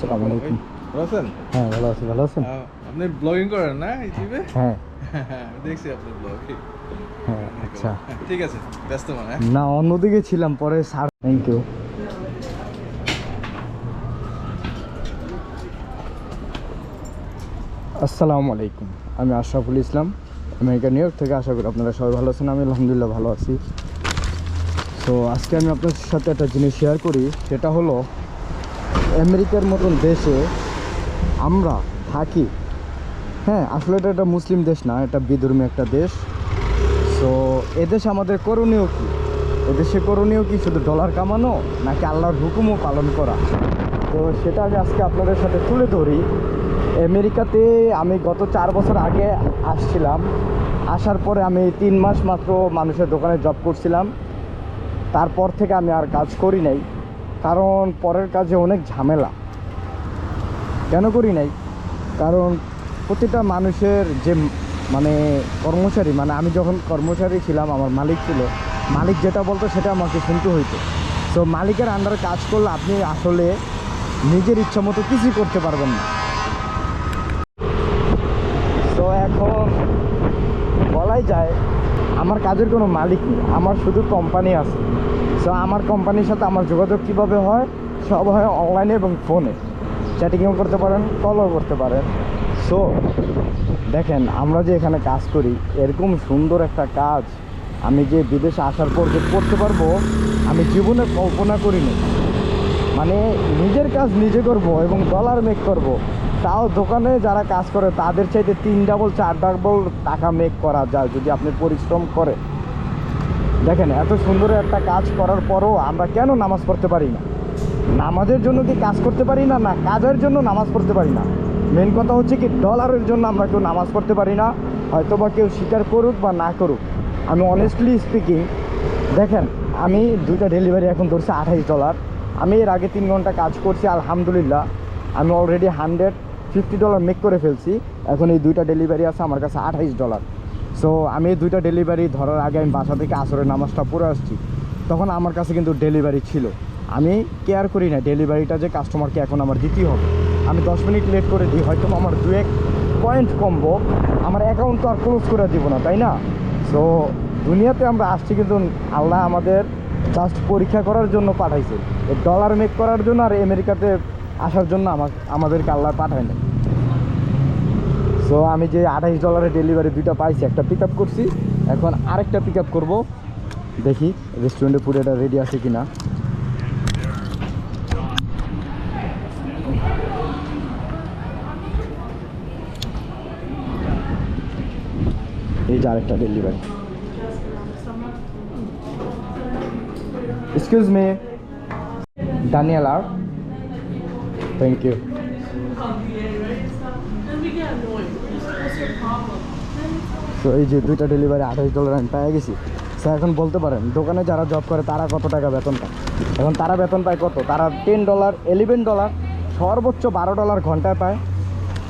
আসসালামু আলাইকুম। ভালো আছেন? হ্যাঁ ভালো আছি ভালো আছেন? আপনি ব্লগিং করেন না ইউটিউবে? হ্যাঁ। দেখছি আপনার ব্লগ হ্যাঁ আচ্ছা। ঠিক আছে ব্যস্ত মানে হ্যাঁ? না অন্যদিকে ছিলাম পরে স্যার থ্যাংক ইউ আসসালামু আলাইকুম আমি Ashraful Islam America New York থেকে আশা করি আপনারা সবাই ভালো আছেন আমি আলহামদুলিল্লাহ ভালো আছি। তো আজকে আমি আপনার সাথে একটা জিনিস শেয়ার করি সেটা হলো আমেরিকার মতন দেশে আমরা থাকি। হ্যাঁ আসলে এটা একটা মুসলিম দেশ না, এটা বিধর্মী একটা দেশ। সো এদেশে আমাদের করণীয় কি? এদেশে করণীয় কি শুধু ডলার কামানো, নাকি আল্লাহর হুকুমও পালন করা? তো সেটা আমি আজকে আপনাদের সাথে তুলে ধরি। আমেরিকাতে আমি গত চার বছর আগে আসছিলাম। আসার পরে আমি তিন মাস মাত্র মানুষের দোকানে জব করছিলাম। তারপর থেকে আমি আর কাজ করি নাই। কারণ পরের কাজে অনেক ঝামেলা। কেন করি নাই? কারণ প্রতিটা মানুষের যে মানে কর্মচারী মানে আমি যখন কর্মচারী ছিলাম, আমার মালিক ছিল, মালিক যেটা বলতো সেটা আমাকে শুনতে হইতো। তো মালিকের আন্ডারে কাজ করলে আপনি আসলে নিজের ইচ্ছা মতো কিছুই করতে পারবেন না। তো এখন বলাই যায়, আমার কাজের কোনো মালিক নেই, আমার শুধু কোম্পানি আছে। সো আমার কোম্পানির সাথে আমার যোগাযোগ কীভাবে হয়? সব হয় অনলাইনে এবং ফোনে চ্যাটিংও করতে পারেন কলও করতে পারেন। সো দেখেন, আমরা যে এখানে কাজ করি, এরকম সুন্দর একটা কাজ, আমি যে বিদেশে আসার পর যে করতে পারব, আমি জীবনে কল্পনা করিনি। মানে নিজের কাজ নিজে করব এবং ডলার মেক করব। তাও দোকানে যারা কাজ করে, তাদের চাইতে তিন ডাবল চার ডাবল টাকা মেক করা যায়, যদি আপনি পরিশ্রম করে। দেখেন, এত সুন্দর একটা কাজ করার পরও আমরা কেন নামাজ পড়তে পারি না? নামাজের জন্য কি কাজ করতে পারি না না কাজের জন্য নামাজ পড়তে পারি না? মেন কথা হচ্ছে কি ডলারের জন্য আমরা কেউ নামাজ পড়তে পারি না হয়তো বা কেউ স্বীকার করুক বা না করুক। আমি অনেস্টলি স্পিকিং দেখেন, আমি দুইটা ডেলিভারি এখন ধরছি আঠাইশ ডলার আমি এর আগে তিন ঘণ্টা কাজ করছি, আলহামদুলিল্লাহ। আমি already hundred fifty dollar make করে ফেলছি। এখন এই দুইটা ডেলিভারি আছে আমার কাছে আঠাইশ ডলার সো আমি দুইটা ডেলিভারি ধরার আগে আমি বাসা থেকে আসরের নামাজটা পড়ে আসছি। তখন আমার কাছে কিন্তু ডেলিভারি ছিল। আমি কেয়ার করি না ডেলিভারিটা যে কাস্টমারকে এখন আমার দিতেই হবে। আমি দশ মিনিট লেট করে দিই, হয়তো আমার দু এক পয়েন্ট কমবো। আমার অ্যাকাউন্ট তো আর ক্লোজ করে দিব না, তাই না? সো দুনিয়াতে আমরা আসছি কিন্তু আল্লাহ আমাদের জাস্ট পরীক্ষা করার জন্য পাঠাইছে। ডলার মেক করার জন্য আর আমেরিকাতে আসার জন্য আমাদেরকে আল্লাহ পাঠায় না সো আমি যে আঠাইশ ডলারের ডেলিভারি দুইটা পাইছি, একটা পিক আপ করছি। এখন আরেকটা পিক আপ করব। দেখি রেস্টুরেন্টে পুরো এটা রেডি আছে কিনা। এই যে আরেকটা ডেলিভারি এক্সকিউজ মি ডানিয়াল আর থ্যাংক ইউ তো এই যে দুইটা ডেলিভারি আঠাশ ডলার আমি পেয়ে গেছি। স্যার এখন বলতে পারেন, দোকানে যারা জব করে, তারা কত টাকা বেতন পায়? এখন তারা বেতন পায় কত? তারা টেন ডলার এলেভেন ডলার সর্বোচ্চ বারো ডলার ঘন্টায় পায়।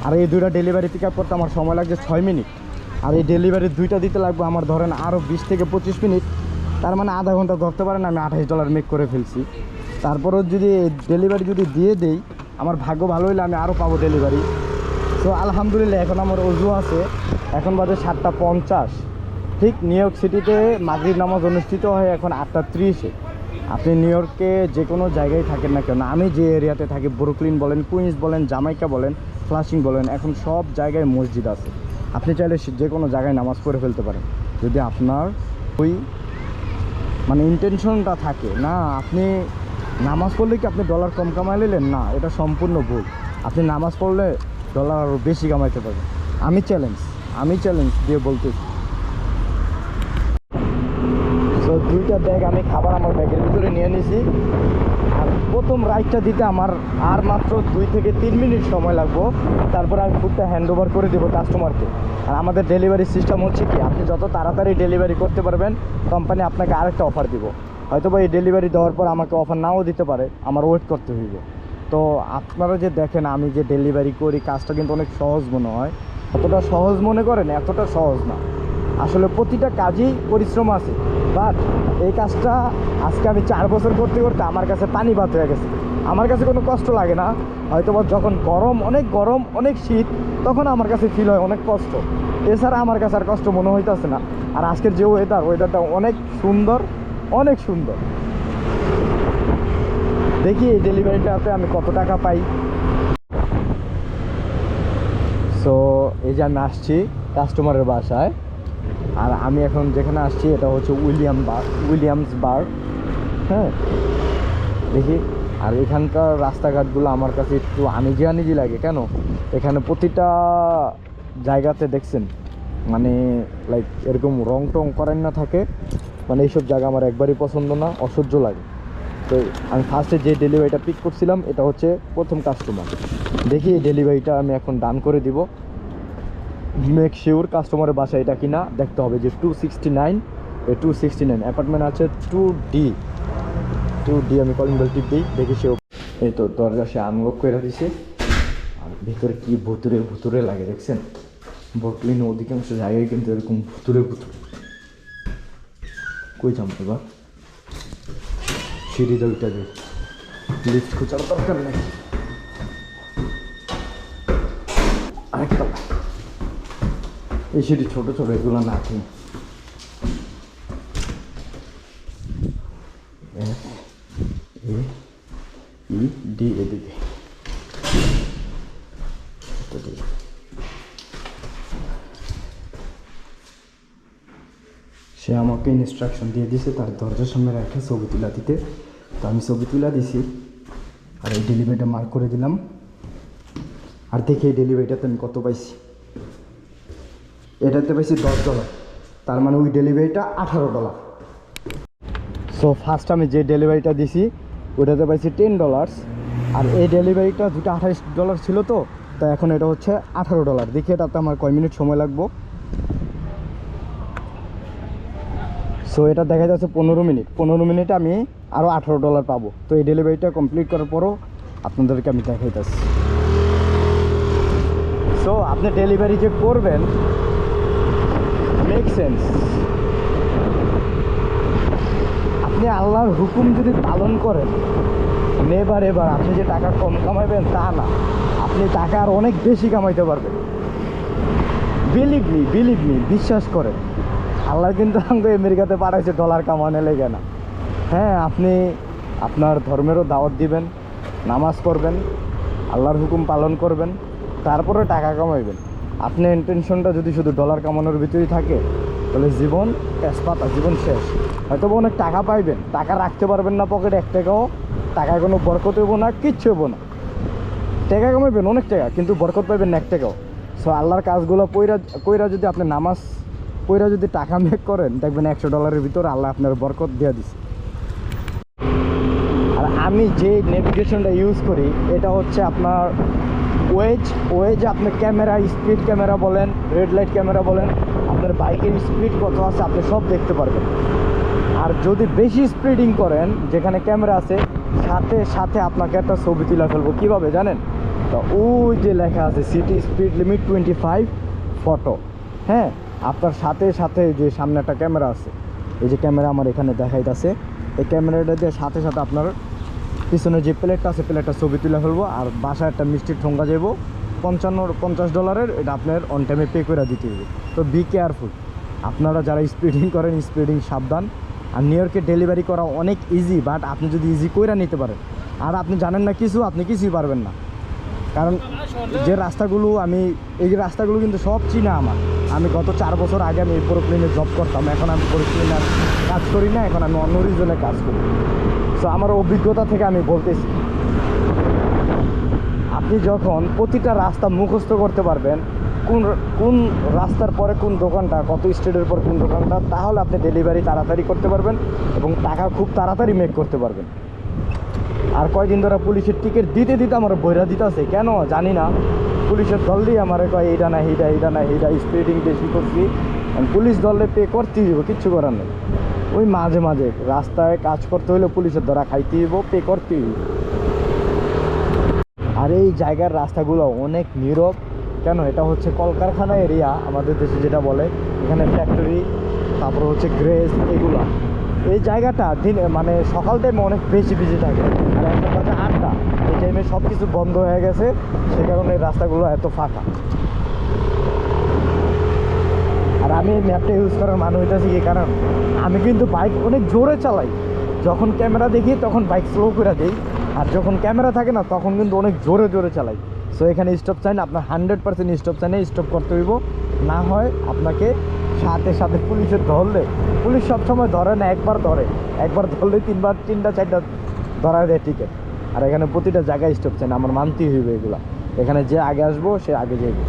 আর এই দুইটা ডেলিভারি পিক আপ করতে আমার সময় লাগছে ছয় মিনিট। আর এই ডেলিভারি দুইটা দিতে লাগবে আমার ধরেন আরও বিশ থেকে পঁচিশ মিনিট। তার মানে আধা ঘণ্টা ধরতে পারেন, আমি আঠাশ ডলার মেক করে ফেলছি। তারপরেও যদি ডেলিভারি যদি দিয়ে দেই, আমার ভাগ্য ভালো হইলে আমি আরও পাবো ডেলিভারি তো আলহামদুলিল্লাহ, এখন আমার অজু আছে। এখন বাজে সাতটা পঞ্চাশ। ঠিক নিউ ইয়র্ক সিটিতে মাগরিব নামাজ অনুষ্ঠিত হয় এখন আটটা ত্রিশে। আপনি নিউ ইয়র্কে যে কোনো জায়গায় থাকেন না কেন, আমি যে এরিয়াতে থাকি, ব্রুকলিন বলেন, কুইন্স বলেন, জামাইকা বলেন, ফ্লাশিং বলেন, এখন সব জায়গায় মসজিদ আছে। আপনি চাইলে যে কোনো জায়গায় নামাজ পড়ে ফেলতে পারেন। যদি আপনার ওই মানে ইন্টেনশনটা থাকে, না, আপনি নামাজ পড়লে কি আপনি ডলার কম কামাই নিলেন? না, এটা সম্পূর্ণ ভুল। আপনি নামাজ পড়লে ডলার আরও বেশি কামাইতে পারবেন আমি চ্যালেঞ্জ আমি চ্যালেঞ্জ দিয়ে বলতেছি। তো দুইটা ব্যাগ আমি খাবার আমার ব্যাগের ভিতরে নিয়ে নিয়েছি আর প্রথম রাইডটা দিতে আমার আর মাত্র দুই থেকে তিন মিনিট সময় লাগবো। তারপর আমি ফুডটা হ্যান্ড ওভার করে দেবো কাস্টমারকে আর আমাদের ডেলিভারি সিস্টেম হচ্ছে কি, আপনি যত তাড়াতাড়ি ডেলিভারি করতে পারবেন কোম্পানি আপনাকে আরেকটা অফার দিব। হয়তো বা এই ডেলিভারি দেওয়ার পর আমাকে অফার নাও দিতে পারে, আমার ওয়েট করতে হইবে। তো আপনারা যে দেখেন, আমি যে ডেলিভারি করি, কাজটা কিন্তু অনেক সহজ মনে হয়। এতটা সহজ মনে করেন, এতটা সহজ না। আসলে প্রতিটা কাজেই পরিশ্রম আছে। বাট এই কাজটা আজকে আমি চার বছর করতে করতে আমার কাছে পানি ভাত হয়ে গেছে। আমার কাছে কোনো কষ্ট লাগে না। হয়তো যখন গরম, অনেক গরম, অনেক শীত, তখন আমার কাছে ফিল হয় অনেক কষ্ট। এছাড়া আমার কাছে আর কষ্ট মনে হইতেছে না। আর আজকের যে ওয়েদার ওয়েদারটা অনেক সুন্দর অনেক সুন্দর। দেখি এই ডেলিভারিটাতে আমি কত টাকা পাই। সো এই যে আমি আসছি কাস্টমারের বাসায়, আর আমি এখন যেখানে আসছি এটা হচ্ছে উইলিয়াম বার উইলিয়ামস বার হ্যাঁ? দেখি, আর এখানকার রাস্তাঘাটগুলো আমার কাছে একটু আনিজি আনিজি লাগে, কেন? এখানে প্রতিটা জায়গাতে দেখছেন মানে লাইক এরকম রং টং করেন না থাকে মানে এইসব জায়গা আমার একবারই পছন্দ না, অসহ্য লাগে। তো আমি ফার্স্টে যে ডেলিভারিটা পিক করছিলাম, এটা হচ্ছে প্রথম কাস্টমার দেখি এই ডেলিভারিটা আমি এখন ডান করে দিব। মেক শিওর কাস্টমারের বাসা এটা কিনা, দেখতে হবে যে two sixty nine two sixty nine apartment আছে টু ডি টু ডি আমি কলিং বেল দিই, দেখি সে এই তো দরজা সে আনলক করে দিছে। আর ভিতরে কি ভুতুরে ভুতুরে লাগে, দেখছেন? বর্কলিন অধিকাংশ জায়গায় কিন্তু এরকম ভুতুরে ভুতুরে। কই যাম এবার? সিঁড়ি দইটা দিয়ে লিফট খোঁচার দরকার নেই। এই সিঁড়ি ছোটো ছোটো, এগুলো না ডি, এদিকে। সে আমাকে ইনস্ট্রাকশন দিয়ে দিছে, তার দরজার সামনে রেখে ছবি তুলা দিতে। তো আমি ছবি তুলা দিছি। আর এই ডেলিভারিটা মার্ক করে দিলাম। আর দেখি এই ডেলিভারিটাতে আমি কত পাইছি। এটাতে পাইছি দশ ডলার তার মানে ওই ডেলিভারিটা আঠারো ডলার সো ফার্স্ট আমি যে ডেলিভারিটা দিছি, ওটাতে পাইছি টেন ডলার্স আর এই ডেলিভারিটা দুটো আঠাইশ ডলার ছিল তো, তা এখন এটা হচ্ছে আঠারো ডলার দেখি এটাতে আমার কয় মিনিট সময় লাগবো। সো এটা দেখা যাচ্ছে পনেরো মিনিট। পনেরো মিনিটে আমি আরও আঠেরো ডলার পাবো। তো এই ডেলিভারিটা কমপ্লিট করার পরও আপনাদেরকে আমি দেখাইতেছি সো আপনি ডেলিভারি যে করবেন মেক সেন্স আপনি আল্লাহর হুকুম যদি পালন করেন নেবার এবার আপনি যে টাকা কম কামাইবেন তা না। আপনি টাকা আর অনেক বেশি কামাইতে পারবেন। বিলিভ মি বিলিভ মি বিশ্বাস করেন। আল্লাহ কিন্তু আমাকে আমেরিকাতে পাঠাইছে ডলার কামানে লেগে না। হ্যাঁ আপনি আপনার ধর্মেরও দাওয়াত দিবেন, নামাজ পড়বেন, আল্লাহর হুকুম পালন করবেন তারপরে টাকা কামাইবেন। আপনি ইন্টেনশনটা যদি শুধু ডলার কামানোর ভিতরেই থাকে, তাহলে জীবন তেজপাতা, জীবন শেষ। হয়তো অনেক টাকা পাইবেন, টাকা রাখতে পারবেন না পকেটে এক টাকাও, টাকায় কোনো বরকত হইব না, কিচ্ছু হইব না। টাকা কামাইবেন, অনেক টাকা, কিন্তু বরকত পাইবেন না এক টাকাও। সো আল্লাহর কাজগুলো কইরা কইরা যদি আপনি নামাজ কইরা যদি টাকা মেক করেন, দেখবেন একশো ডলারের ভিতরে আল্লাহ আপনার বরকত দিয়ে দিছে। আর আমি যে নেভিগেশনটা ইউজ করি, এটা হচ্ছে আপনার ওয়েজ ওয়েজ আপনার ক্যামেরা স্পিড ক্যামেরা বলেন রেড লাইট ক্যামেরা বলেন, আপনার বাইকের স্পিড কত আছে আপনি সব দেখতে পারবেন। আর যদি বেশি স্পিডিং করেন, যেখানে ক্যামেরা আছে, সাথে সাথে আপনাকে একটা ছবি তুলে ফেলব। কীভাবে জানেন? তো ওই যে লেখা আছে city speed limit twenty five photo হ্যাঁ? আপনার সাথে সাথে যে সামনে একটা ক্যামেরা আছে, এই যে ক্যামেরা আমার এখানে দেখাইতেছে, এই ক্যামেরাটা দিয়ে সাথে সাথে আপনার পিছনে যে প্লেটটা আছে, প্লেটটা ছবি তুলে ফেলব, আর বাসায় একটা মিষ্টির ঠোঙ্গা যাব পঞ্চান্ন, পঞ্চাশ ডলারের, এটা আপনার অন টাইমে পে করে দিতে হবে। তো বি কেয়ারফুল আপনারা যারা স্পিডিং করেন স্পিডিং সাবধান। আর নিউ ইয়র্কে ডেলিভারি করা অনেক ইজি বাট আপনি যদি ইজি কইরা নিতে পারেন। আর আপনি জানেন না কিছু, আপনি কিছুই পারবেন না। কারণ যে রাস্তাগুলো আমি, এই রাস্তাগুলো কিন্তু সব চিনা আমার। আমি গত চার বছর আগে আমি প্লেনে জব করতাম, এখন আমি প্লেনে আর কাজ করি না, এখন আমি অন্য রিজনে কাজ করি। সো আমার অভিজ্ঞতা থেকে আমি বলতেছি। আপনি যখন প্রতিটা রাস্তা মুখস্থ করতে পারবেন, কোন কোন রাস্তার পরে কোন দোকানটা, কত স্ট্রিটের পর কোন দোকানটা, তাহলে আপনি ডেলিভারি তাড়াতাড়ি করতে পারবেন এবং টাকা খুব তাড়াতাড়ি মেক করতে পারবেন। আর কয়দিন ধরে পুলিশের টিকিট দিতে দিতে আমার বইরা দিতেছে। কেন? জানি না। পুলিশের দল দিয়ে আমার কয় এইটা না এইটা এইটা না এইটা স্পিডিং বেশি করছি। পুলিশ দলে পে করতে হইব, কিচ্ছু করার নেই। ওই মাঝে মাঝে রাস্তায় কাজ করতে হলে পুলিশের দ্বারা খাইতে হইব পে করতে হইব। আর এই জায়গার রাস্তাগুলো অনেক নীরব। কেন? এটা হচ্ছে কলকারখানা এরিয়া আমাদের দেশে যেটা বলে, এখানে ফ্যাক্টরি তারপর হচ্ছে গ্রেস, এগুলা। এই জায়গাটা দিন মানে সকাল টাইমে অনেক বেশি বিজি থাকে। আর এখন বাজে আটটা এই টাইমে সব কিছু বন্ধ হয়ে গেছে, সে কারণে রাস্তাগুলো এত ফাঁকা। আর আমি ম্যাপটা ইউজ করার মানে হইতেছি কি, কারণ আমি কিন্তু বাইক অনেক জোরে চালাই। যখন ক্যামেরা দেখি, তখন বাইক স্লো করে দিই। আর যখন ক্যামেরা থাকে না, তখন কিন্তু অনেক জোরে জোরে চালাই। সো এখানে স্টপ চাই না আপনার হান্ড্রেড পার্সেন্ট স্টপ চাই না স্টপ করতে হইব। না হয় আপনাকে সাথে সাথে পুলিশে ধরলে, পুলিশ সবসময় ধরে না, একবার ধরে। একবার ধরলে তিনবার, তিনটা, চারটা ধরা দেয় টিকিট আর এখানে প্রতিটা জায়গায় স্টপ চাই না আমার মানতেই হইবে এগুলা। এখানে যে আগে আসব, সে আগে যাইবে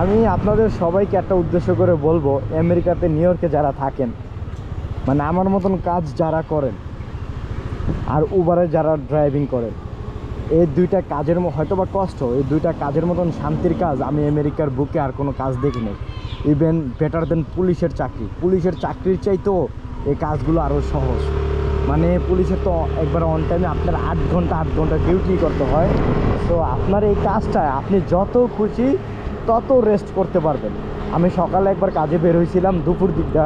আমি আপনাদের সবাইকে একটা উদ্দেশ্য করে বলব, আমেরিকাতে নিউ ইয়র্কে যারা থাকেন মানে আমার মতন কাজ যারা করেন, আর উবারে যারা ড্রাইভিং করেন এই দুইটা কাজের হয়তো বা কষ্ট, এই দুইটা কাজের মতন শান্তির কাজ আমি আমেরিকার বুকে আর কোনো কাজ দেখি নাই। ইভেন বেটার দেন পুলিশের চাকরি। পুলিশের চাকরির চাইতেও এই কাজগুলো আরও সহজ। মানে পুলিশের তো একবার অন টাইমে আপনার আট ঘণ্টা আট ঘণ্টা ডিউটি করতে হয়। তো আপনার এই কাজটা আপনি যত খুশি তত রেস্ট করতে পারবেন। আমি সকালে একবার কাজে বের হয়েছিলাম দুপুর দিকটা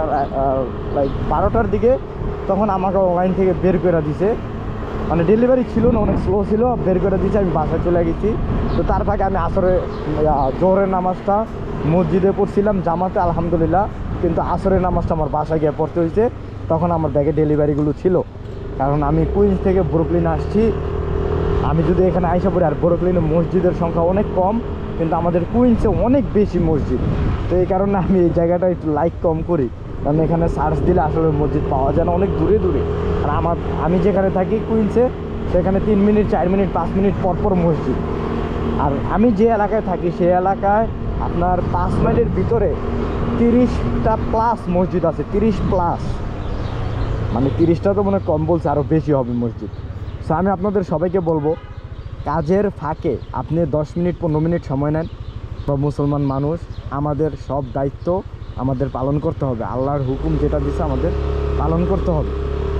লাইক বারোটার দিকে, তখন আমাকে অনলাইন থেকে বের করে দিছে। মানে ডেলিভারি ছিল না, অনেক স্লো ছিল, বের করে দিয়েছে, আমি বাসায় চলে গেছি। তো তার ফাঁকে আমি আসরে জোহরের নামাজটা মসজিদে পড়ছিলাম, জামাতে, আলহামদুলিল্লাহ। কিন্তু আসরের নামাজটা আমার বাসায় গিয়ে পড়তে হয়েছে। তখন আমার ব্যাগে ডেলিভারিগুলো ছিল। কারণ আমি কুইন্স থেকে ব্রুকলিন আসছি। আমি যদি এখানে আইসা পড়ি, আর ব্রুকলিনে মসজিদের সংখ্যা অনেক কম, কিন্তু আমাদের কুইন্সে অনেক বেশি মসজিদ। তো এই কারণে আমি এই জায়গাটা একটু লাইক কম করি। কারণ এখানে সার্চ দিলে আসলে মসজিদ পাওয়া যায় না, অনেক দূরে দূরে। আর আমার, আমি যেখানে থাকি কুইন্সে, সেখানে তিন মিনিট, চার মিনিট, পাঁচ মিনিট পর পর মসজিদ। আর আমি যে এলাকায় থাকি সেই এলাকায় আপনার পাঁচ মাইলের ভিতরে তিরিশটা প্লাস মসজিদ আছে, তিরিশ প্লাস মানে তিরিশটা তো মনে কম বলছে আরও বেশি হবে মসজিদ। সো আমি আপনাদের সবাইকে বলব, কাজের ফাঁকে আপনি দশ মিনিট, পনেরো মিনিট সময় নেন। বা মুসলমান মানুষ, আমাদের সব দায়িত্ব আমাদের পালন করতে হবে। আল্লাহর হুকুম যেটা দিছে আমাদের পালন করতে হবে।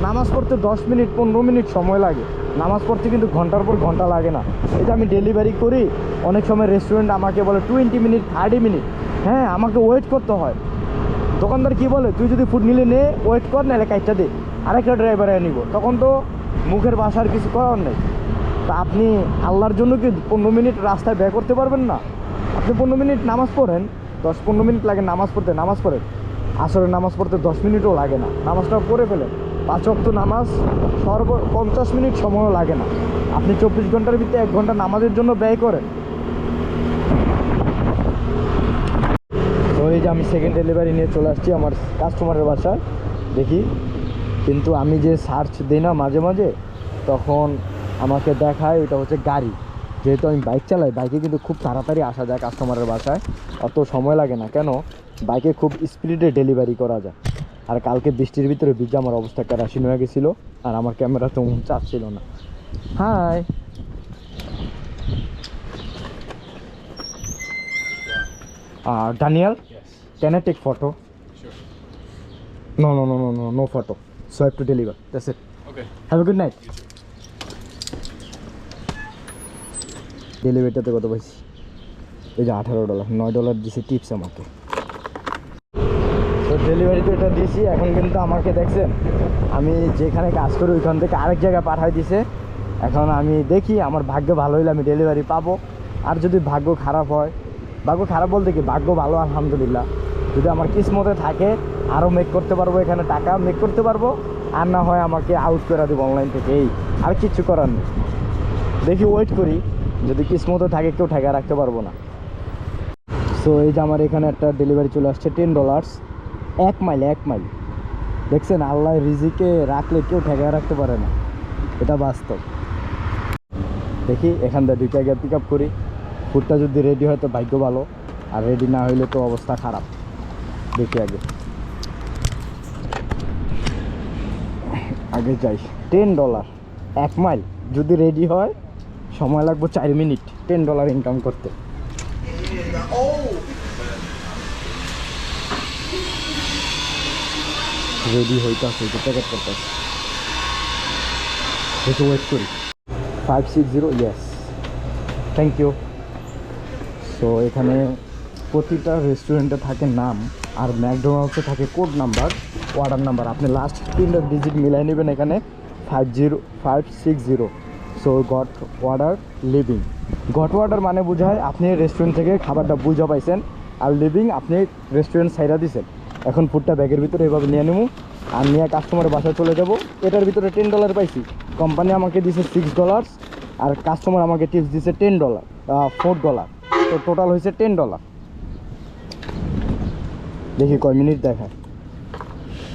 নামাজ পড়তে দশ মিনিট, পনেরো মিনিট সময় লাগে। নামাজ পড়তে কিন্তু ঘণ্টার পর ঘণ্টা লাগে না। এটা আমি ডেলিভারি করি, অনেক সময় রেস্টুরেন্ট আমাকে বলে টোয়েন্টি মিনিট থার্টি মিনিট হ্যাঁ আমাকে ওয়েট করতে হয়। দোকানদার কি বলে, তুই যদি ফুড নিলে নে ওয়েট কর, নাহলে কাইটটা দে। আরেকটা ড্রাইভারে নিব। তখন তো মুখের বাসার কিছু করার নেই। তা আপনি আল্লাহর জন্য কি পনেরো মিনিট রাস্তায় ব্যয় করতে পারবেন না? আপনি পনেরো মিনিট নামাজ পড়েন দশ পনেরো মিনিট লাগে নামাজ পড়তে, নামাজ পড়ে। আসলে নামাজ পড়তে দশ মিনিটও লাগে না। নামাজটা পড়ে ফেলেন পাঁচ অক্ত নামাজ সর্ব পঞ্চাশ মিনিট সময়ও লাগে না। আপনি চব্বিশ ঘণ্টার ভিতরে এক ঘণ্টা নামাজের জন্য ব্যয় করেন। এই যে আমি সেকেন্ড ডেলিভারি নিয়ে চলে আসছি আমার কাস্টমারের বাসায়। দেখি। কিন্তু আমি যে সার্চ দিই না মাঝে মাঝে, তখন আমাকে দেখায় এটা হচ্ছে গাড়ি। যেহেতু আমি বাইক চালাই বাইকে কিন্তু খুব তাড়াতাড়ি আসা যায় কাস্টমারের বাসায় অত সময় লাগে না কেন বাইকে খুব স্পিডে ডেলিভারি করা যায় আর কালকে বৃষ্টির ভিতরে ভিজে আমার অবস্থা কেরাসিন হয়ে গেছিল আর আমার ক্যামেরা তো চার্জ ছিল না hi Daniel, Yes. can I take photo? Sure. No, no, no, no, no, no photo. So I have to deliver. That's it. Okay. Have a good night. ডেলিভারিটাতে কত পাইছি? এই যে আঠারো ডলার, নয় ডলার দিছে টিপস আমাকে। তো ডেলিভারি তো এটা দিয়েছি এখন কিন্তু আমাকে দেখছেন, আমি যেখানে কাজ করি ওইখান থেকে আরেক জায়গায় পাঠাই দিছে। এখন আমি দেখি, আমার ভাগ্য ভালো হইলে আমি ডেলিভারি পাবো। আর যদি ভাগ্য খারাপ হয়, ভাগ্য খারাপ বলতে কি, ভাগ্য ভালো, আলহামদুলিল্লাহ। যদি আমার কিসমতে থাকে আরও মেক করতে পারব এখানে টাকা মেক করতে পারব। আর না হয় আমাকে আউট করে দেবো অনলাইন থেকে এই আর কিচ্ছু করার নেই। দেখি ওয়েট করি। যদি কিসমতে থাকে, কেউ ঠেকা রাখতে পারব না। সো এই যে আমার এখানে একটা ডেলিভারি চলে আসছে টেন ডলার্স এক মাইল এক মাইল দেখছেন, আল্লাহ রিজিকে রাখলে কেউ ঠেকায় রাখতে পারে না। এটা বাস্তব। দেখি, এখান থেকে দুইটা গিয়ে পিক আপ করি। ফুডটা যদি রেডি হয়, তো ভাগ্য ভালো। আর রেডি না হইলে তো অবস্থা খারাপ। দেখি আগে। আগে যাই। টেন ডলার এক মাইল যদি রেডি হয় সময় লাগবে চার মিনিট টেন ডলার ইনকাম করতে। রেডি হইতেছে এটা প্যাকেট করতেছে। একটু ওয়েট করি। Five six zero yes thank you so এখানে প্রতিটা রেস্টুরেন্টে থাকে নাম, আর ম্যাকডোনাল্ডসে থাকে কোড নাম্বার অর্ডার নাম্বার আপনি লাস্ট তিনটা ডিজিট মিলাই নেবেন এখানে। Five zero five six zero so got order living got order মানে বোঝায় আপনি রেস্টুরেন্ট থেকে খাবারটা বুঝা পাইছেন আর লিভিং আপনি রেস্টুরেন্ট সাইডা দিছেন। এখন ফুডটা ব্যাগের ভিতরে এভাবে নিয়ে নেব আর নিয়ে কাস্টমারের বাসায় চলে যাব। এটার ভিতরে টেন ডলার পাইছি। কোম্পানি আমাকে দিছে সিক্স ডলার্স আর কাস্টমার আমাকে টিপস দিছে টেন ডলার ফোর ডলার তো টোটাল হয়েছে টেন ডলার দেখি কয় মিনিট দেখায়।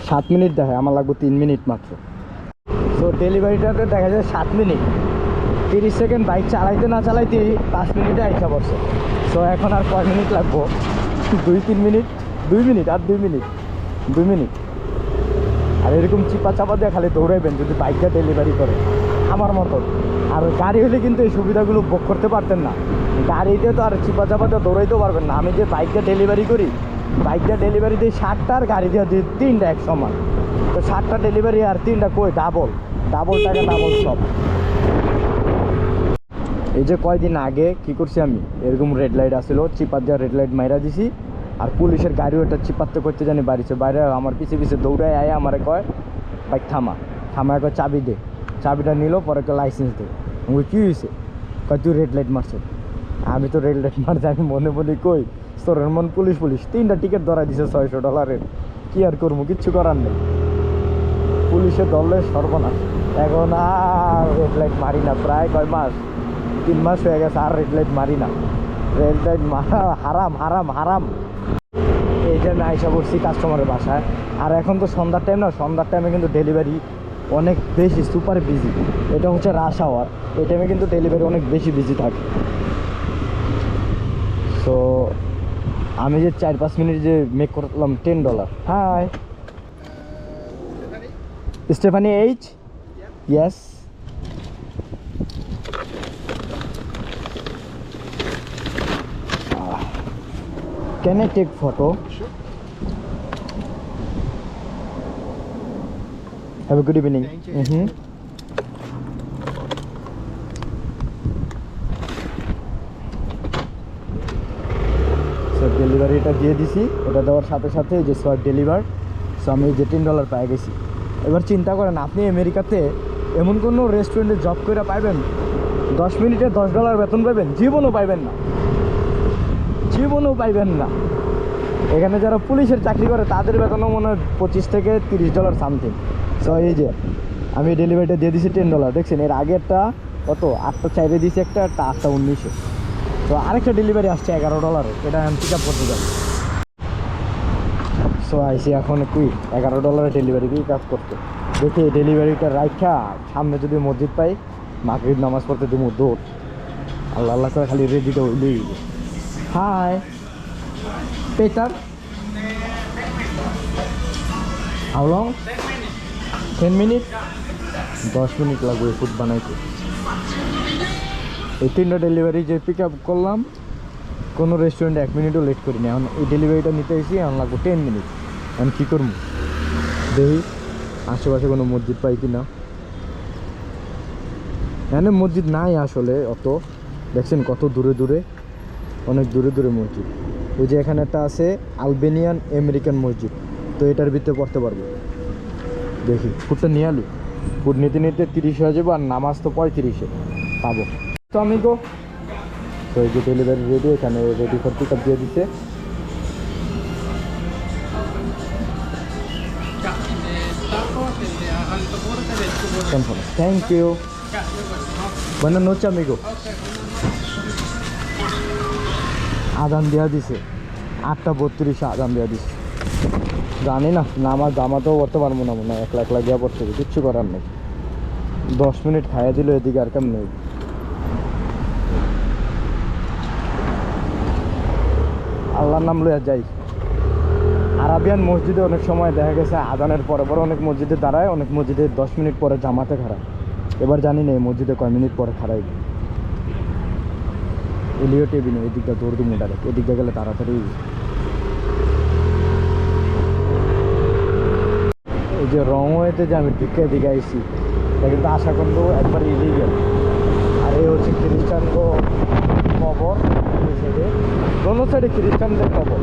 সাত মিনিট দেখায়, আমার লাগবে তিন মিনিট মাত্র। তো ডেলিভারিটাতে দেখা যায় সাত মিনিট তিরিশ সেকেন্ড বাইক চালাইতে না চালাইতে পাঁচ মিনিটে আইসা পড়ছে। সো এখন আর কয় মিনিট লাগবো? দুই, তিন মিনিট? দুই মিনিট আর দুই মিনিট? দুই মিনিট? আর এরকম চিপা চাপা দিয়ে খালি দৌড়াইবেন যদি বাইকটা ডেলিভারি করে। আমার মতো। আর গাড়ি হলে কিন্তু এই সুবিধাগুলো ভোগ করতে পারতেন না। গাড়িতে তো আর চিপা চাপা দিয়ে দৌড়াইতেও পারবেন না। আমি যে বাইকটা ডেলিভারি করি, বাইকটা ডেলিভারি দিই ষাটটা আর গাড়ি দিয়ে দিই, তিনটা এক সমান। তো ষাটটা ডেলিভারি আর তিনটা কই? ডাবল ডাবল টাকা ডাবল সব। এই যে কয়দিন আগে কি করছি আমি? এরকম রেড লাইট আসছিল, চিপার দিয়ে রেড লাইট মাইরা দিছি, আর পুলিশের গাড়িও এটা চিপাতে করতে জানি বাড়িছে। বাইরে আমার পিছে পিছে দৌড়ায় আয়, আমারে কয় বাইক থামা। থামা কয় চাবি দে। চাবিটা নিল, পরে কয় লাইসেন্স দে। আমি কি হয়েছে কয়, তুই রেড লাইট মারছ। আমি তো রেড লাইট মারছি, আমি মনে বলি কই, তোরের মন পুলিশ পুলিশ। তিনটা টিকিট ধরা দিছে ছয়শো ডলারের কি আর করব, কিচ্ছু করার নেই। পুলিশে ধরলে সর্বনাশ। এখন আর রেড লাইট মারি না, প্রায় কয় মাস। তিন মাস হয়ে গেছে, আর রেড লাইট মারি না। রেড লাইট মারা হারাম হারাম হারাম। এই যে আমি আইসা পড়ছি কাস্টমারের বাসায়। আর এখন তো সন্ধ্যার টাইম না, সন্ধ্যার টাইমে কিন্তু ডেলিভারি অনেক বেশি সুপার বিজি এটা হচ্ছে রাশ আওয়ার এই টাইমে কিন্তু ডেলিভারি অনেক বেশি বিজি থাকে। সো আমি যে চার পাঁচ মিনিট যে মেক করলাম ten dollar hi Stephanie H yes Can I take photo? Sure. Have a good evening. Thank you. Mhm. So ডেলিভারিটা দিয়ে দিছি ওটা দেওয়ার সাথে সাথে যে সোয়ার ডেলিভার সো আমি যে টেন ডলার পেয়ে গেছি এবার চিন্তা করেন আপনি আমেরিকাতে এমন কোনো রেস্টুরেন্টে জব করে পাইবেন দশ মিনিটে দশ ডলার বেতন পাবেন জীবনও পাইবেন না জীবনও পাইবেন না। এখানে যারা পুলিশের চাকরি করে, তাদের বেতনও মনে হয় পঁচিশ থেকে তিরিশ ডলার সামথিং সো এই যে, আমি ডেলিভারিটা দিয়ে দিছি টেন ডলার দেখছেন, এর আগেরটা কত? আটটা চাইরে দিয়েছি একটা একটা আটটা উনিশে। তো আরেকটা ডেলিভারি আসছে এগারো ডলার এটা আমি পিক আপ করতে যাব। সো আইসি এখন কুই এগারো ডলারের ডেলিভারি পিক আপ করতে। দেখি এই ডেলিভারিটা রাখা সামনে যদি মসজিদ পাই, মাগরিব নামাজ পড়তে দেবো দৌড়। আল্লাহ আল্লাহ খালি রেডিটা হইলেই hi Peter how long ten minute দশ মিনিট লাগবে ফুড বানাইতে। এই তিনটা ডেলিভারি যে পিক আপ করলাম, কোনো রেস্টুরেন্টে এক মিনিটও লেট করিনি। এখন এই ডেলিভারিটা নিতে এসেছি, এখন লাগবে টেন মিনিট এখন কী করব? দেখি, আশেপাশে কোনো মসজিদ পাই কি না এখানে মসজিদ নাই আসলে অত। দেখছেন কত দূরে দূরে। অনেক দূরে দূরে মসজিদ। ওই যে এখানে একটা আছে আলবেনিয়ান আমেরিকান মসজিদ। তো এটার ভিতরে পড়তে পারব। দেখি ফুডটা নিয়ে আলু। ফুড নিতে নিতে তিরিশ হয়ে যাব আর নামাজ তো পঁয়ত্রিশে। পাবো। তো আমি গো। তো এই যে ডেলিভারি রেডি এখানে রেডি ফর পিক দিয়ে দিচ্ছে থ্যাংক ইউ Buenas আমি amigo. আদান দেওয়া দিছে। আটটা বত্রিশে আদান দেওয়া দিছে। জানি না, নামাজ জামাতেও করতে পারব না মনে হয়, একলা একলা গিয়া পড়তে হবে, কিচ্ছু করার নেই। দশ মিনিট খাইয়া দিল এদিকে আর কেমন নেই আল্লাহর নাম লইয়া যাই। আরাবিয়ান মসজিদে অনেক সময় দেখা গেছে আদানের পরে পরে অনেক মসজিদে দাঁড়ায়, অনেক মসজিদে দশ মিনিট পরে জামাতে খারায় এবার জানি না এই মসজিদে কয় মিনিট পরে খারাই এলিও টেবি নেই এদিকটা দৌড় দু মোটা এদিকটা গেলে তাড়াতাড়ি। এই যে রংওয়েতে যে আমি ঢুকে এদিকে আইসি এটা কিন্তু আশা করব একবার ইলিগেল আর এই হচ্ছে খ্রিস্টান কবর দোনো সাইডে খ্রিস্টানদের কবর।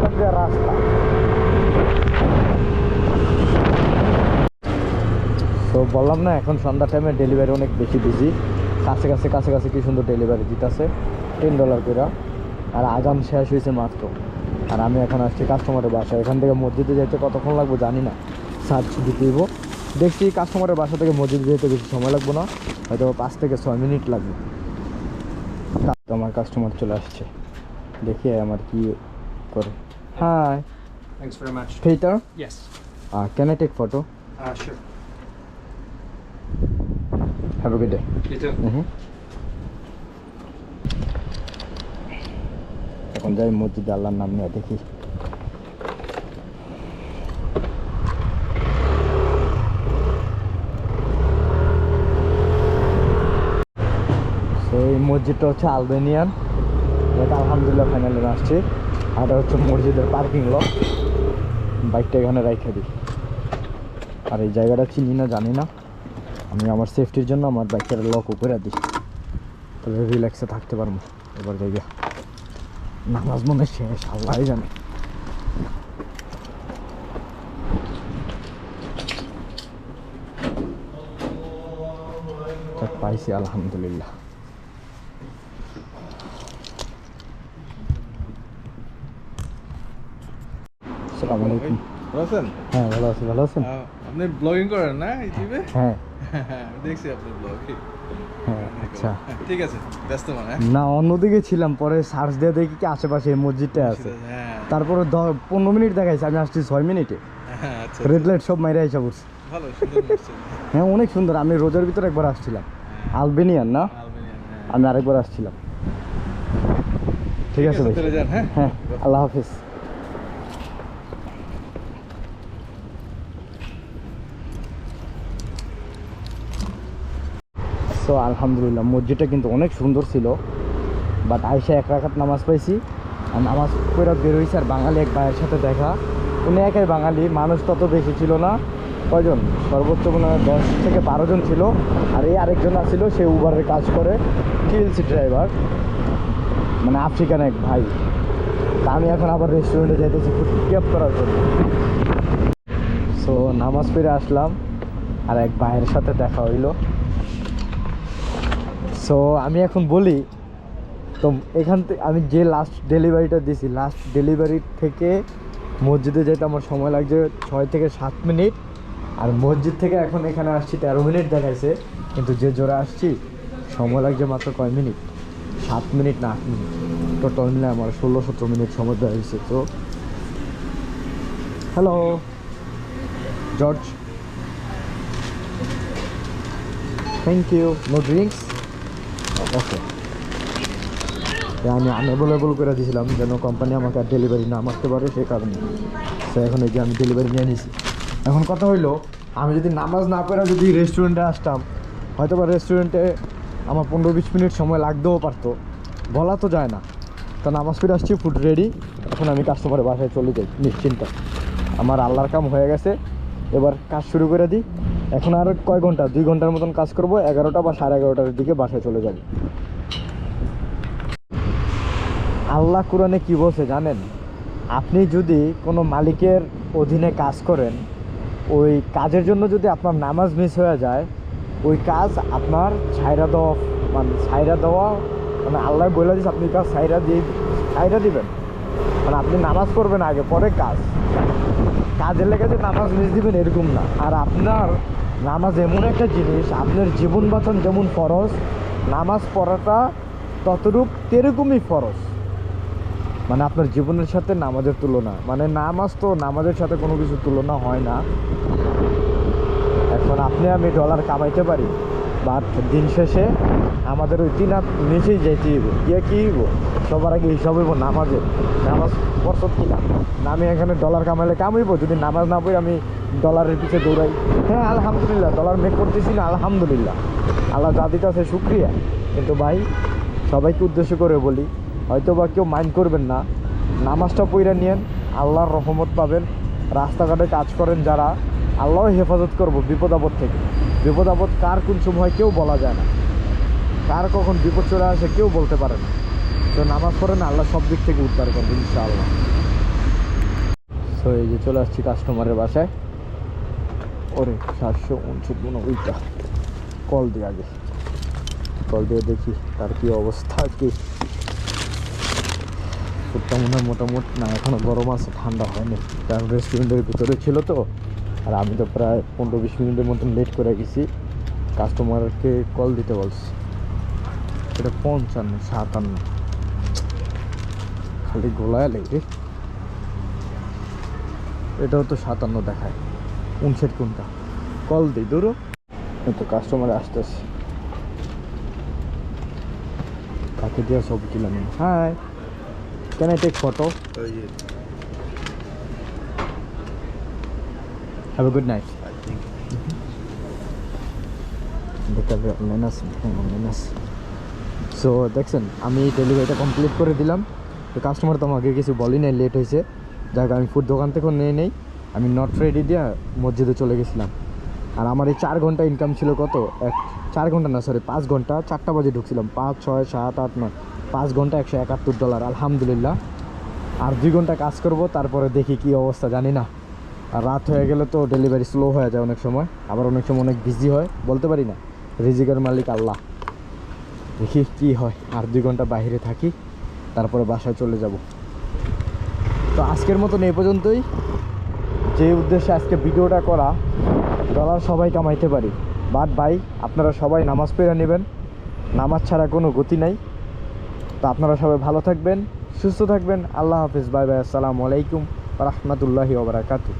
সোজা রাস্তা। তো বললাম না এখন সন্ধ্যা টাইমে ডেলিভারি অনেক বেশি বিজি কাছে কাছে কাছে কাছে কি সুন্দর ডেলিভারি দিতেছে। টেন ডলার করে। আর আগাম শেষ হয়েছে মাত্র। আর আমি এখন আসছি কাস্টমারের বাসায়। এখান থেকে মসজিদে যেতে কতক্ষণ লাগবে জানি না। সার্চ দিতে দিব দেখছি কাস্টমারের বাসা থেকে মসজিদে যেতে বেশি সময় লাগবে না। হয়তো পাঁচ থেকে ছয় মিনিট লাগবে। তো আমার কাস্টমার চলে আসছে। দেখি আমার কি করে। Hi Thanks very much. Peter, Yes. uh, can I take photo? Uh, sure. Have a good day. You too. Mhm. এখন যাই মসজিদে আল্লাহর নাম নিয়ে দেখি So, এই মসজিদটা হচ্ছে আলবেনিয়ান এটা আলহামদুলিল্লাহ ফাইনালে আসছি আর হচ্ছে মসজিদের পার্কিং লট বাইকটা এখানে রাইখে দিই আর এই জায়গাটা চিনি না জানি না আমি আমার সেফটির জন্য আমার বাইকের লক উপরে দিই তাহলে রিল্যাক্সে থাকতে পারব। এবার জায়গা নামাজ মনে শেষ আল্লাহ জানে। পাইছি আলহামদুলিল্লাহ। আসসালামু আলাইকুম। ভালো আছেন? হ্যাঁ ভালো আছি ভালো আছেন? আপনি ব্লগিং করেন না ইউটিউবে? হ্যাঁ। দেখছি আপনার ব্লগ হ্যাঁ আচ্ছা। ঠিক আছে ব্যস্ত মানে হ্যাঁ? না অন্যদিকে ছিলাম পরে সার্চ দিয়ে দেখি কি আশেপাশে মসজিদটা আছে। হ্যাঁ। তারপরে পনেরো মিনিট দেখাইছে আমি আসছি ছয় মিনিটে। হ্যাঁ আচ্ছা রেড লাইট সব মাইরে আইসা পড়ছি। ভালো সুন্দর লাগছে। হ্যাঁ অনেক সুন্দর আমি রোজার ভিতরে একবার আসছিলাম। আলবেনিয়ান না। আমি আরেকবার আসছিলাম। ঠিক আছে ভাই। হ্যাঁ আল্লাহ হাফিজ। সো আলহামদুলিল্লাহ, মসজিদটা কিন্তু অনেক সুন্দর ছিল। বাট আইসা এক রাখাত নামাজ পাইছি। আর নামাজ পড়া বের হয়েছে আর বাঙালি এক ভাইয়ের সাথে দেখা। উনি একাই বাঙালি, মানুষ তত বেশি ছিল না। কয়জন? সর্বোচ্চ মনে হয় দশ থেকে বারো জন ছিল। আর এই আরেকজন আছিল, সে উবারের কাজ করে। TLC driver. মানে আফ্রিকান এক ভাই। তা আমি এখন আবার রেস্টুরেন্টে যাইতেছি পিক করার জন্য। সো নামাজ পড়ে আসলাম। আর এক ভাইয়ের সাথে দেখা হইল। সো আমি এখন বলি, তো এখান থেকে আমি যে লাস্ট ডেলিভারিটা দিছি লাস্ট ডেলিভারি থেকে মসজিদে যেতে আমার সময় লাগছে ছয় থেকে সাত মিনিট। আর মসজিদ থেকে এখন এখানে আসছি তেরো মিনিট দেখাইছে, কিন্তু যে জোরে আসছি, সময় লাগছে মাত্র কয় মিনিট? সাত মিনিট না আট মিনিট। টোটাল মিলে আমার ষোলো সতেরো মিনিট সময় দেওয়া হয়েছে, তো। Hello George thank you no drinks okay আমি আনঅ্যাভেলেবল করে দিয়েছিলাম যেন কোম্পানি আমাকে আর ডেলিভারি না মারতে পারে, সেই কারণে। তো এখন এই যে আমি ডেলিভারি নিয়ে নিছি। এখন কথা হইল, আমি যদি নামাজ না পড়া যদি রেস্টুরেন্টে আসতাম হয়তো বা রেস্টুরেন্টে আমার পনেরো বিশ মিনিট সময় লাগতেও পারতো। বলা তো যায় না। তো নামাজ পড়ে আসছি ফুড রেডি এখন আমি কাস্টমারের বাসায় চলে যাই, নিশ্চিন্ত। আমার আল্লাহর কাম হয়ে গেছে। এবার কাজ শুরু করে দিই। এখন আর কয় ঘণ্টা? দুই ঘণ্টার মতন কাজ করব, এগারোটা বা সাড়ে এগারোটার দিকে বাসায় চলে যাব। আল্লাহ কোরআনে কি বলছে জানেন? আপনি যদি কোনো মালিকের অধীনে কাজ করেন, ওই কাজের জন্য যদি আপনার নামাজ মিস হয়ে যায়, ওই কাজ আপনার ছাইরা দেওয়া মানে ছাইরা দেওয়া মানে আল্লাহ বলে দিচ্ছে আপনি কাজ ছাইরা দিয়ে, ছাইরা দিবেন। মানে আপনি নামাজ পড়বেন আগে, পরে কাজ। কাজের লেগে যে নামাজ মিস দিবেন এরকম না। আর আপনার নামাজ এমন একটা জিনিস, আপনার জীবন বাঁচান যেমন ফরজ, নামাজ পড়াটা ততরূপ তেরকমই ফরজ। মানে আপনার জীবনের সাথে নামাজের তুলনা মানে নামাজ তো নামাজের সাথে কোনো কিছু তুলনা হয় না। এখন আপনি আমি ডলার কামাইতে পারি বাট দিন শেষে আমাদের ওই তিন হাত নিচেই যাইতে হইব। কি সবার আগে হিসাব হইব নামাজের নামাজ পড়ছত কিনা। না, আমি এখানে ডলার কামাইলে কামাইব যদি নামাজ না পড়ি আমি ডলারের পিছে দৌড়াই। হ্যাঁ আলহামদুলিল্লাহ ডলার মেক করতেছি না, আলহামদুলিল্লাহ। আল্লাহ যা দিতে আছে শুক্রিয়া। কিন্তু ভাই, সবাইকে উদ্দেশ্য করে বলি হয়তো বা কেউ মাইন্ড করবেন না। নামাজটা পইরা নিয়েন, আল্লাহর রহমত পাবেন। রাস্তাঘাটে কাজ করেন যারা আল্লাহ হেফাজত করব বিপদ আপদ থেকে। বিপদ আপদ কার কোন সময় কেউ বলা যায় না। কার কখন বিপদ চলে আসে কেউ বলতে পারে না। তো নামাজ পড়েন আল্লাহ সব দিক থেকে উদ্ধার করবে, ইনশাআল্লাহ। সো এই যে চলে আসছি কাস্টমারের বাসায়। ওরে, সাতশো উনসত্তরটা কল দিয়ে আগে। কল দিয়ে দেখি তার কি অবস্থা, কি। ফুটটা মনে হয় মোটামুটি, না, এখনও গরম আছে, ঠান্ডা হয়নি। কারণ রেস্টুরেন্টের ভিতরে ছিল তো। আর আমি তো প্রায় পনেরো বিশ মিনিটের মতন লেট করে গেছি। কাস্টমারকে কল দিতে বলছি। এটা পঞ্চান্ন, সাতান্ন। খালি গোলায় লেগে। এটাও তো সাতান্ন দেখায়। উনষাট কোনটা? কল দিই দূরও তো কাস্টমার আসতেছে। তাকে দিয়ে সব কিলাম hi can I take photo have a good night I think দেখতে হবে অনলাইন আছে হ্যাঁ অনলাইন আছে সো দেখছেন আমি ডেলিভারিটা কমপ্লিট করে দিলাম। তো কাস্টমার তো আমাকে কিছু বলি নাই লেট হয়েছে। যাক, আমি ফুড দোকান থেকে নিয়ে নেই। আমি নট রেডি দিয়ে মসজিদে চলে গেছিলাম। আর আমার এই চার ঘণ্টা ইনকাম ছিল কত? এক, চার ঘণ্টা না সরি পাঁচ ঘণ্টা। চারটা বাজে ঢুকছিলাম, পাঁচ, ছয়, সাত, আট, নয়। পাঁচ ঘণ্টা একশো একাত্তর ডলার আলহামদুলিল্লাহ। আর দুই ঘণ্টা কাজ করব, তারপরে দেখি কি অবস্থা, জানি না। আর রাত হয়ে গেলে তো ডেলিভারি স্লো হয়ে যায় অনেক সময়। আবার অনেক সময় অনেক বিজি হয়, বলতে পারি না। রিজিকের মালিক আল্লাহ। দেখি কি হয়, আর দুই ঘণ্টা বাইরে থাকি। তারপরে বাসায় চলে যাব। তো আজকের মতন এই পর্যন্তই। যে উদ্দেশ্যে আজকে ভিডিওটা করা ডলার সবাই কামাইতে পারি। বাট ভাই, আপনারা সবাই নামাজ পেরে নেবেন। নামাজ ছাড়া কোনো গতি নাই। তো আপনারা সবাই ভালো থাকবেন, সুস্থ থাকবেন। আল্লাহ হাফিজ। Bye bye. আসসালামু আলাইকুম রহমতুল্লাহি ওবরাকাতু